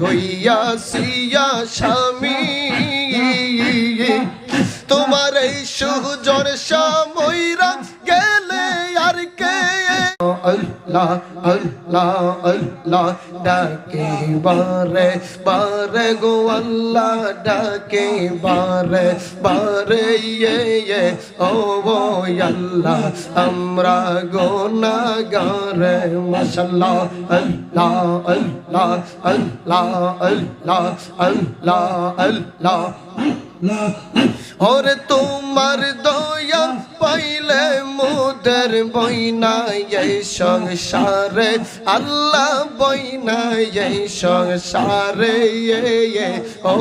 হইয়া সিয়া স্বামী তোমার এই সুজর সময়রা আল্লাহ আল্লাহ আল্লাহ ডাকে, বারে বারে গো আল্লাহ ডাকে, বারে বারে ইয়ে ইয়ে। ও ও আল্লাহ, আমরা গোনাগারে মাশাল্লাহ আল্লাহ আল্লাহ আল্লাহ আল্লাহ আল্লাহ আল্লাহ ওরে তোমার দয়া পাইলে মুদের বইনা এই সংসারে আল্লাহ বইনা এই সংসারে ও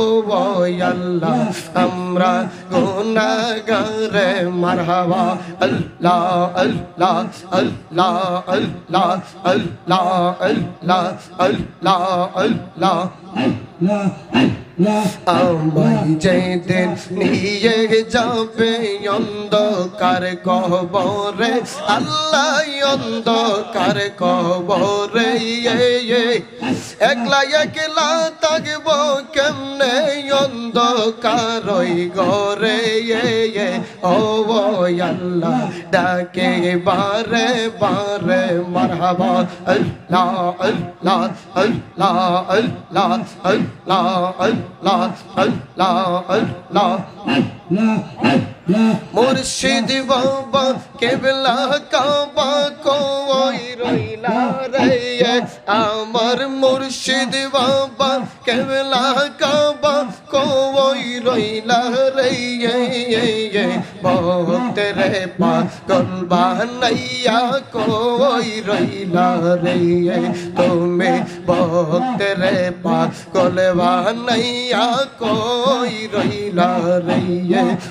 আল্লাহ আমরা গুনাগারে মারহাবা আল্লাহ আল্লাহ আল্লাহ আল্লাহ আল্লাহ আল্লাহ আল্লাহ আল্লাহ আমায় যেদিন নিয়ে যাবে অন্ধকার কবরে আল্লাহ অন্ধকার কবরে একলা একলা থাকব কেমনে? অন্ধকার ঘরে ও আল্লাহ ডাকে বারে বারে মারহাবা। আল্লাহ আল্লাহ আল্লাহ আল্লাহ আল্লাহ আল্লাহ আল্লাহ আল্লাহ। মুর্শিদ বাবা কেবলা কাবা রে আমার মুর্শিদ বাবা কেবলা কাবা কই রইলা রে বহুত রে পাগল বানাইয়া কই রইলা রে তুমি বহুত রে পাগল বানাইয়া কই রইলা রে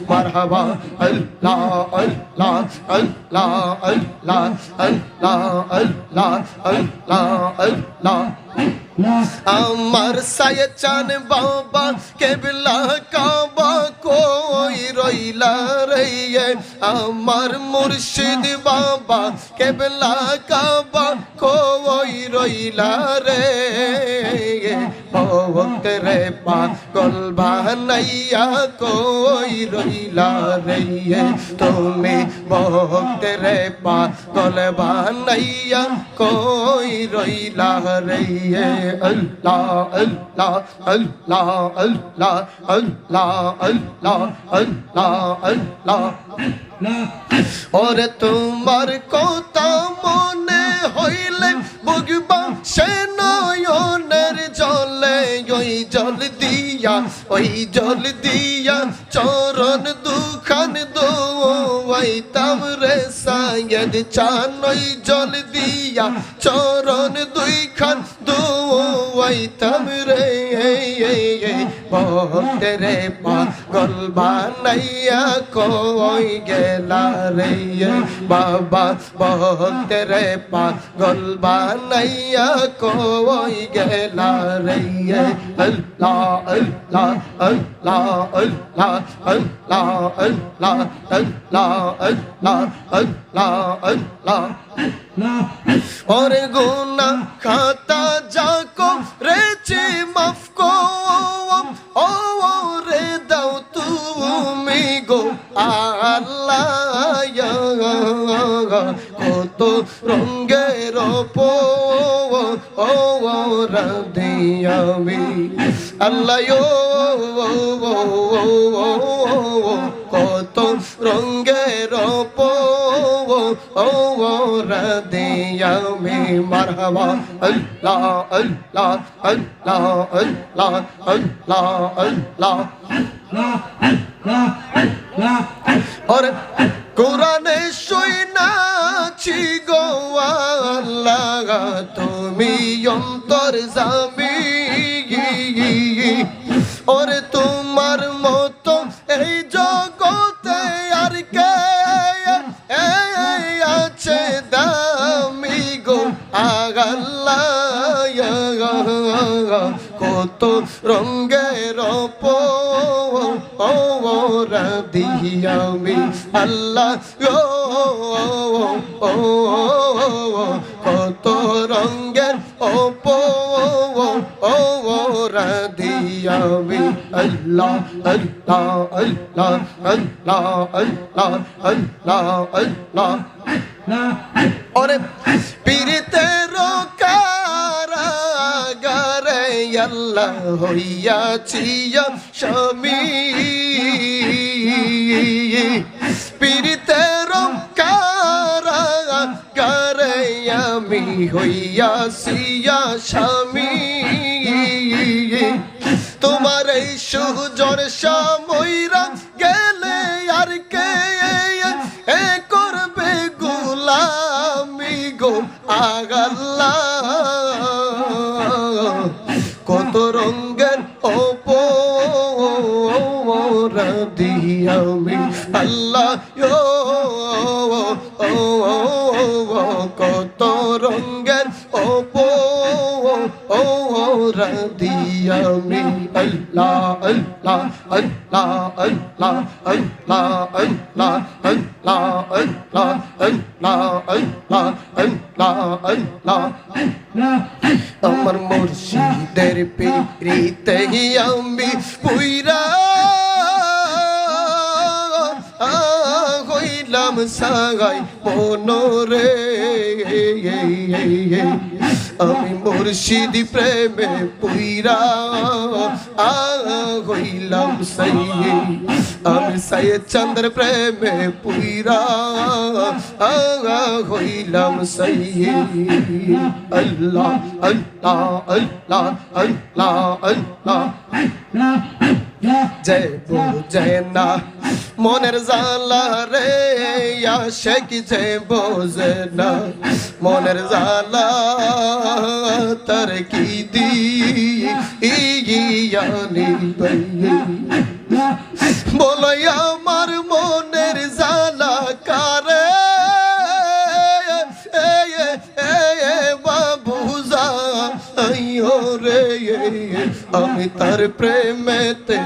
মারহাবা, আল্লাহ আল্লাহ আল্লাহ আল্লাহ আল্লাহ আল্লাহ আল্লাহ আল্লাহ। আমার সায়ে চান বাবা, কেবলা কাবা কই রইলা রইয়ে আমার মুর্শিদ বাবা, কেবলা কাবা কই রইলা রে? ভক্ত রে পাগল বানাইয়া কই রইলা রে তুমি ভক্ত রে পাগল বানাইয়া কই রইলা রে আল্লাহ আল্লাহ আল্লাহ আল্লাহ আল্লাহ আল্লাহ আল্লাহ আল্লাহ। ওরে তোমার কথা মনে হইলে বুঝবা সে ওই জল দিয়া, ওই জল দিয়া চরণ দুখান দোয়াই তাম রে সায়দ চান, ওই জল দিয়া চরণ দুইখান খান দোয়াই তাম রে। বহুত রে পাগল বানাইয়া কই গেলা রে? বাবা বহুত রে পাগল বানাইয়া কই গেলা রে? আল্লাহ আল্লাহ আল্লাহ আল্লাহ আল্লাহ আল্লাহ আল্লাহ আল্লাহ আল্লাহ আল্লাহ। খাতা যাকো রেচে মাফ কো ও রে দাও তুমি গো আল্লাহ। কত রঙ্গের পো ও রাদিয়ামি আল্লাহ কত রঙ্গের পো او ردیا میں مرحبا اللہ اللہ اللہ اللہ اللہ اللہ اور কোরআন শুইনাছি গো আল্লাহ তুমি অন্তর জামি রঙ্গের দিয়ামি আল্লাহ কত রঙ্গের অপো আমি আল্লাহ আল্লাহ আল্লাহ আল্লাহ আল্লাহ আল্লাহ আল্লাহ ওরে পীরিতে কারাগারে আল্লাহ হইয়াছি স্বামী। পীরিতে কারাগারে আমি হইয়াছি স্বামী। তোমার এই সুজর সময়রা গেলে আর কে করবে গোলামি গো আগাল্লা? কত রঙ্গের ওপো ও দিয়ামি আল্লাহ আল্লাহ আল্লাহ আল্লাহ আল্লাহ আল্লাহ আল্লাহ আল্লাহ আল্লাহ আল্লাহ আল্লাহ আল্লাহ আমার মুর্শিদের পিরিতে আমি পুইরা হইলাম সাগাই মনোরে আমি মুর্শিদ প্রেমে পুইরা হইলাম সাই আমি সাই চন্দ্র প্রেমে পুইরা হইলাম সাই আল্লাহ আল্লাহ আল্লাহ আল্লাহ আল্লাহ জয় জয় না মনের জালা রে আশেক যে বোঝে না। মনের জালা তার কি দি ইয়ানি বলো আমার মনের জালা কারে? বাবুজা আইও রে, আমি তার প্রেমেতে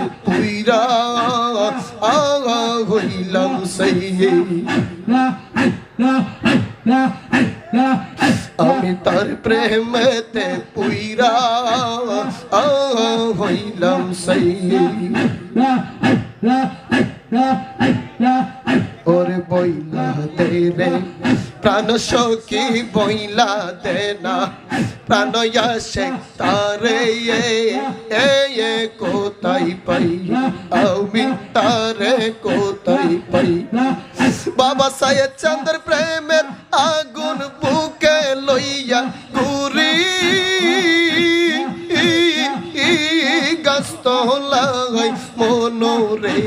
ছিলাম সাইয়ে। আমি তার প্রেমেতে পুইরা হইলাম সাইয়ে। ওরে বইলা দে রে। প্রাণ সখী বইলা দে না। প্রাণ আসে তারে এ এ কোথায় পাই? আমি তারে কোথায় পাই? বাবা সাহেব চন্দ্র প্রেমের আগুন বুকে লইয়া ঘুরি। গাস্ত লাগাই মনোরে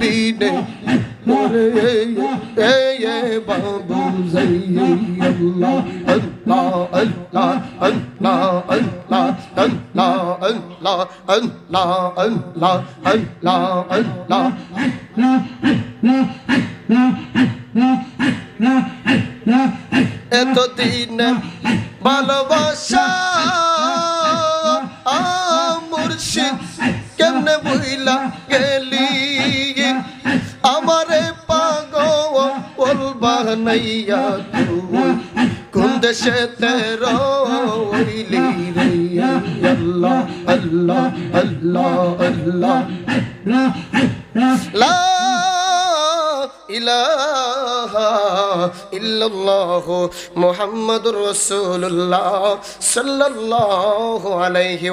বিনে মোরে এ এ বাবু জাই আল্লাহ আল্লাহ আল্লাহ আল্লাহ আল্লাহ আল্লাহ আল্লাহ আল্লাহ আল্লাহ আল্লাহ আল্লাহ এতদিন ভালোবাসা মুর্শিদ কেমনে বইলা বানাইয়া তুই কোন দেশে তেরো হইলি রে আল্লাহ আল্লাহ আল্লাহ আল্লাহ লা ইলাহা ইল্লাল্লাহু মুহাম্মাদুর রাসূলুল্লাহ সাল্লাল্লাহু আলাইহি